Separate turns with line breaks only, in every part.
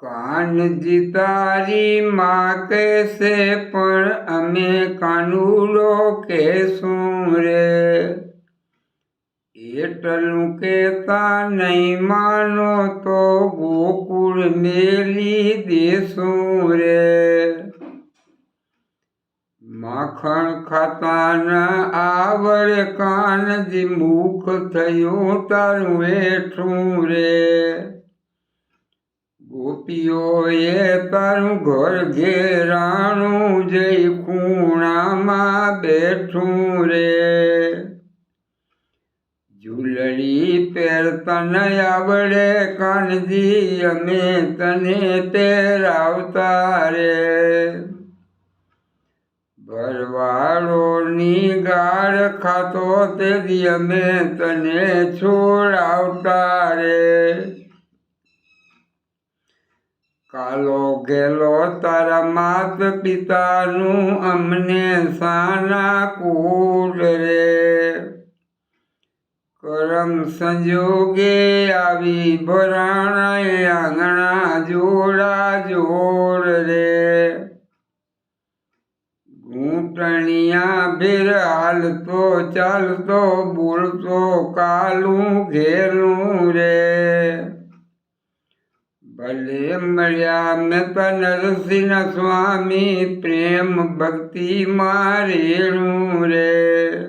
કાનજી તારી માં કહેશે પણ અમે કાનુડો કહેશું રે? એટલું કહેતા નહીં માનો તો ગોકુળ મેલી દેશું રે. માખણ ખાતા ન આવડે કાનજી મુખ થયું તારું હેઠું રે. ગોપીઓએ તારું ઘર ઘેરાણું જઈ ખૂણામાં બેઠું રે. ઝૂલડી પેર તને આવડે કાનજી, અમે તને પહેરાવતા રે. ભરવાડોની ગાળ ખાતો તેથી અમે તને છોડાવતા રે. કાલો ગેલો તારા માત પિતાનું અમને સાના કૂડ રે. કરમ સંજોગે આવી ભરાણાએ આંગણા જોડા જોડ રે. ઘૂંટણિયા ભેર હાલતો ચાલતો બોલતો કાલું ઘેલું રે. ભલે મળ્યા મેં નરસિંહ સ્વામી પ્રેમ ભક્તિ મારેણું રે.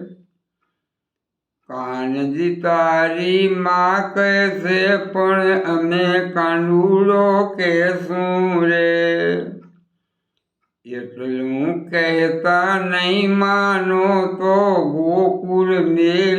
કાનજી તારી માં કહેશે, પણ અમે કાંડુડો કહેશું રે. એટલું કહેતા નહીં માનો તો ગોકુળ મેલી